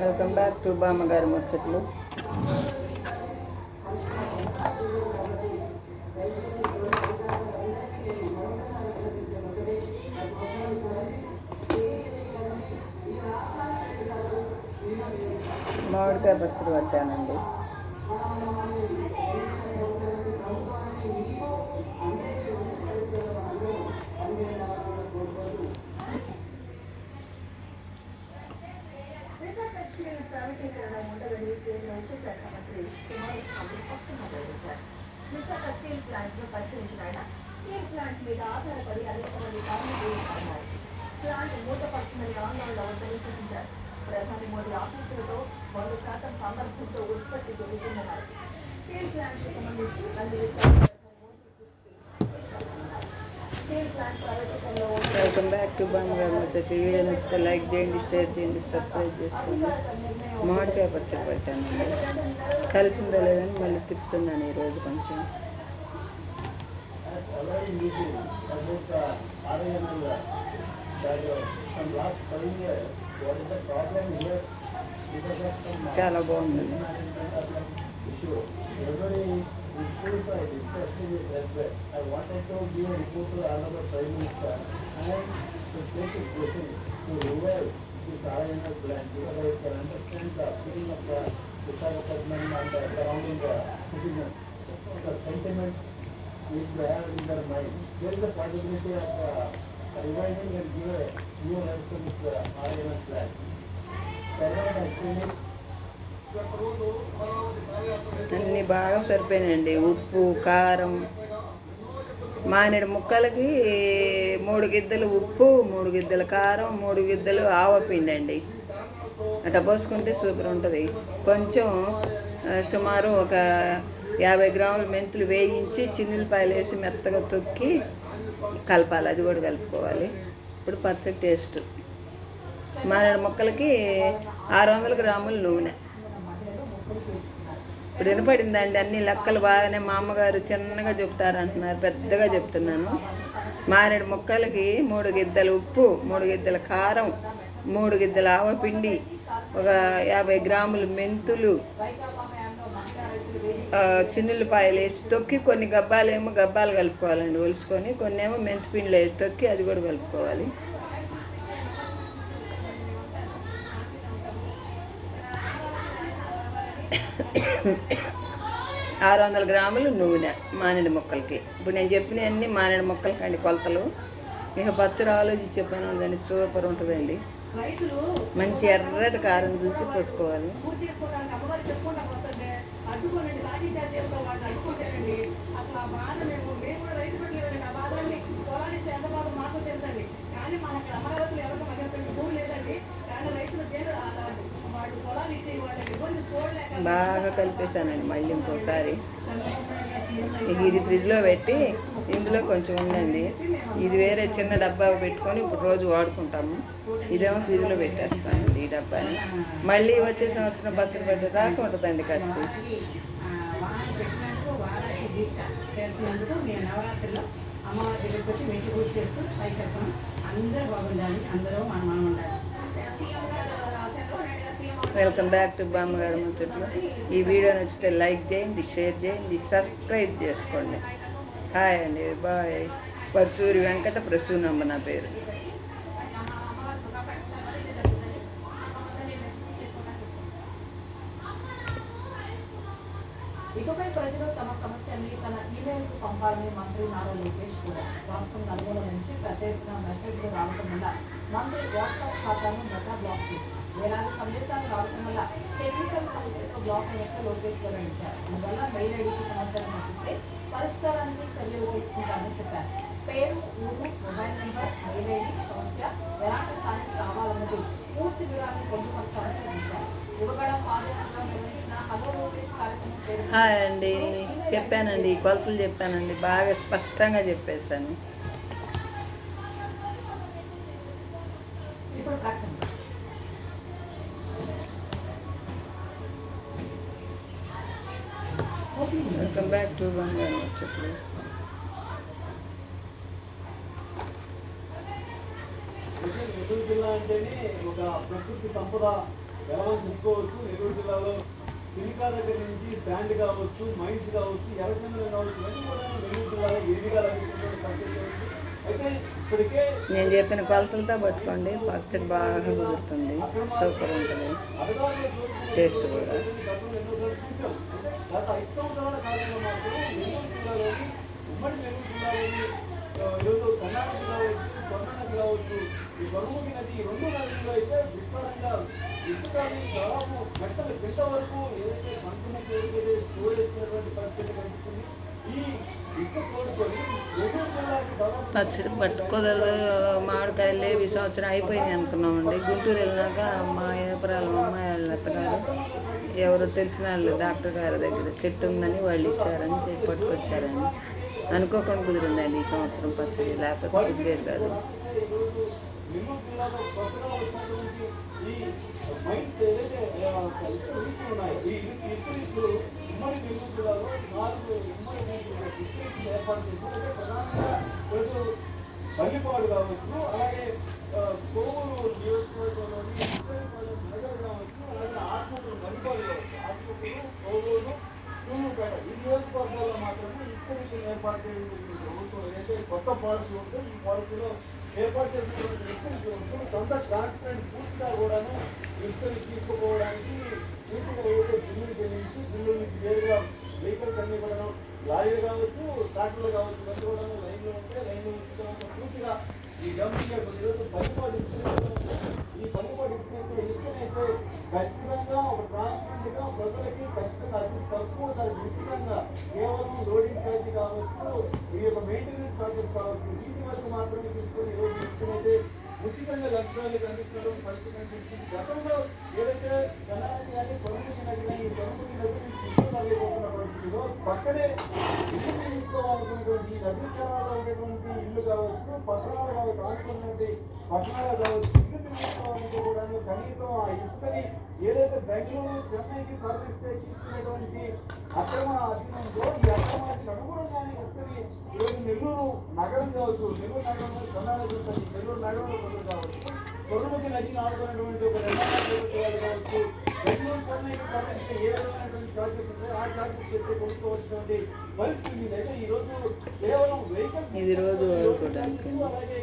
Welcome back to బామ్మగారి ముచ్చట్లు. మామిడికాయ పచ్చడి పట్టానండి. స్టీల్ ప్లాంట్ను పరిశీలించిన ఆయన స్టీల్ ప్లాంట్ మీద ఆధారపడి అనేక మంది కార్మికులు ఉన్నారు ప్లాంట్ మూతపడుతుందని ఆందోళన వద్దని ప్రధాని మోడీ ఆఫీస్ యూట్యూబ్ బంగారు ముచ్చట వీడియో నచ్చితే లైక్ చేయండి షేర్ చేయండి సబ్స్క్రైబ్ చేసుకోండి మామిడికాయ పచ్చడి పెట్టానండి కలిసిందో లేదని మళ్ళీ తిప్పుతున్నాను ఈరోజు కొంచెం చాలా బాగుంది I wanted to give a report to the Honorable Prime Minister. To take a question to revive this RNL plant because I can understand the feeling of the Visakhapatnam and the surrounding uh, citizens. The sentiment which they have in their mind. There is a possibility of uh, reviving and give a new life to this uh, RNL plant. Second, actually, అన్నీ బాగా సరిపోయినాయండి ఉప్పు కారం మానేడు ముక్కలకి మూడు గిద్దలు ఉప్పు మూడు గిద్దల కారం మూడు గిద్దలు ఆవపిండి అండి అట్లా పోసుకుంటే సూపర్ ఉంటుంది. కొంచెం సుమారు ఒక యాభై గ్రాముల మెంతులు వేయించి చిన్నులపాయలు వేసి మెత్తగా తొక్కి కలపాలి. అది కూడా కలుపుకోవాలి. ఇప్పుడు పచ్చడి టేస్ట్. మానేడు ముక్కలకి ఆరు వందల గ్రాముల నూనె. ఇప్పుడు వినపడిందండి అన్ని లెక్కలు బాగానే మా అమ్మగారు చిన్నగా చెప్తారు అంటున్నారు పెద్దగా చెప్తున్నాను. మారేడు ముక్కలకి మూడు గిద్దలు ఉప్పు మూడు గిద్దల కారం మూడు గిద్దల ఆవపిండి ఒక యాభై గ్రాములు మెంతులు చిన్నులపాయలు వేసి తొక్కి కొన్ని గబ్బాలేమో గబ్బాలు కలుపుకోవాలండి ఒలుచుకొని కొన్ని ఏమో మెంతి పిండిలో వేసి తొక్కి అది కూడా కలుపుకోవాలి. ఆరు వందల గ్రాములు నూనె మానేడు మొక్కలకి. ఇప్పుడు నేను చెప్పినవన్నీ మానేడు మొక్కలకి అండి కొలతలు. ఇక పచ్చడి ఆలోచించి చెప్పాను ఉందండి సూపర్ ఉంటుందండి మంచి ఎర్రటి కారం చూసి పోసుకోవాలి. పూర్తి కలిపేశానండి మళ్ళీ ఇంకోసారి. ఇది ఫ్రిడ్జ్లో పెట్టి ఇందులో కొంచెం ఉందండి. ఇది వేరే చిన్న డబ్బా పెట్టుకొని ఇప్పుడు రోజు వాడుకుంటాము. ఇదేమో ఫ్రిడ్జ్లో పెట్టేస్తానండి ఈ డబ్బాని. మళ్ళీ వచ్చే సంవత్సరం పచ్చడి పెట్టేదాకా ఉంటుందండి కాస్త అమ్మవారి దగ్గరికి వచ్చి మెట్టి పూజ చేస్తూ పైకి అందరూ బాగుండాలి అందరూ మనం మనం ఉండాలి. వెల్కమ్ బ్యాక్ టు బామ్మగారు ముచ్చట్లు ఈ వీడియో నచ్చితే లైక్ చేయండి షేర్ చేయండి సబ్స్క్రైబ్ చేసుకోండి. హాయ్ అండి బాయ్ పర్సూరి వెంకట ప్రసూనమ్మ నా పేరు. ఇకపై ప్రజలు తమ సమస్యల్ని తన ఈమెయిల్కు పంపాలని మంత్రి నారా లోకేష్ కూడా రాష్ట్రం నలుగుల నుంచి పెద్ద ఎత్తున మెసేజ్లు రావడం వల్ల మంత్రి వాట్సాప్ ఖాతాను మెగా బ్లాక్ చేసింది. వేలాది సందేశాలు రావడం వల్ల టెక్నికల్ సమస్యతో బ్లాక్ అయినట్లు లోకేష్ వివరించారు అందువల్ల మెయిల్ ఐడికి సమాచారం పంపిస్తే పరిష్కారానికి చర్యలు తీసుకుంటామని చెప్పారు. పేరు ఊరు మొబైల్ నెంబర్ మెయిల్ ఐడి సమస్య ఎలాంటి స్థానికి కావాలన్నది పూర్తి వివరాన్ని పొందుపరచాలని సూచించారు యువగడ పాదయాత్ర నిర్వహించిన హలో లోకేష్ కార్యక్రమం పేరు హాయ్ అండి. చెప్పానండి. కొలతలు చెప్పానండి. బాగా స్పష్టంగా చెప్పేశాను. వెల్కమ్ బ్యాక్ టు బంగారు ముచ్చట్లు నెల్లూరు జిల్లా అంటేనే ఒక ప్రకృతి సంపద ఎలా చెప్పుకోవచ్చు నెల్లూరు జిల్లాలో సిలికా దగ్గర నుంచి స్టాండ్ కావచ్చు మైన్స్ కావచ్చు ఎర్రచంద్రం కావచ్చు ఇవన్నీ కూడా నెల్లూరు జిల్లాలో విరివిగా లభిస్తున్నటువంటి నేను చెప్పిన కొలతలతో పట్టుకోండి. పచ్చడి బాగా కుదురుతుంది. సూపర్ ఉంటుంది. టేస్ట్ కూడా. దాదాపు గంటల గంట వరకు ఏదైతే పంటలకు ఏదైతే స్టోర్ చేసినటువంటి పరిస్థితి కనిపిస్తుంది. పచ్చడి పట్టుకోదలు మామిడికాయలు లేవు ఈ సంవత్సరం అయిపోయింది అనుకున్నామండి. గుంటూరు వెళ్ళినాక మా ఏపరాలు అమ్మాయి వాళ్ళ అత్తగారు ఎవరో తెలిసిన వాళ్ళు డాక్టర్ గారి దగ్గర చెట్టు ఉందని వాళ్ళు ఇచ్చారని చెప్పి పట్టుకొచ్చారని. అనుకోకుండా కుదిరిందండి ఈ సంవత్సరం పచ్చడి లేకపోతే కుదిరేది కాదు. పల్లిపాడు కావచ్చు అలాగే కోవూరు నియోజకవర్గంలోని నగర్ కావచ్చు అలాగే ఆత్మకూరు మల్లిపాడు కావచ్చు ఆత్మకూరు కోవూరు సూళ్ళూరుపేట ఈ నియోజకవర్గాల్లో మాత్రమే ఇసుక ఏర్పాటు చేయడం ప్రభుత్వం ఏదైతే కొత్త పాలసీ ఉందో ఈ పాలసీలో ఏర్పాటు చేసినటువంటి ఇసుక సొంత కాన్ఫిడెంట్ పూర్తిగా కూడాను ఇసుకని తీసుకుపోవడానికి పూర్తిగా ఏదైతే బిల్లులు చెల్లించి బిల్లుల వేరుగా వెహికల్స్ అన్ని కూడాను లారీలు కావచ్చు ట్రాక్టర్లు కావచ్చు ఇవన్నీ కూడా లైన్లో ఉంటే లైన్లో ఉంచుకోవడం పూర్తిగా ఈ గవర్నమెంట్ ఈరోజు పల్లిపాటు ఈ లక్షణాలకు అందించడం పరిస్థితి గతంలో ఏదైతే జనానికి కానీ పొరుగుకి కానీ ఈ పొరుగుకి నది పరిస్థితిలో పక్కనే ఇల్లు తీసుకోవాలనుకున్నటువంటి ఈ నదీ ఉండేటువంటి ఇల్లు కావచ్చు పట్టణాలు కావచ్చు ఆనుకున్నటువంటి పట్టణాలు కావచ్చు ఇల్లు తీసుకోవాలంటే కనీసం ఆ ఇసుకని ఏదైతే బెంగళూరు చెన్నైకి తీసుకునేటువంటి అక్రమ అధీనంలో ఈ అక్రమానికి అనుగుణంగానే ఇసుకని ఈరోజు నెల్లూరు నగరం కావచ్చు నెల్లూరు నగరంలో కొనాలి నెల్లూరు నగరంలో కావచ్చు. కొరుముకి నదిని ఆడుకున్నటువంటి ఒక కావచ్చు బెంగళూరు చెన్నైకి తరలిస్తే ఏ విధమైనటువంటి ఉంటాయో ఆ చార్జెస్ చెప్తే కొనుక్కోవాల్సినటువంటి పరిస్థితి ఉంది అయితే ఈ రోజు కేవలం వెహికల్ ఇది రోజు వాడుకోవడానికి అలాగే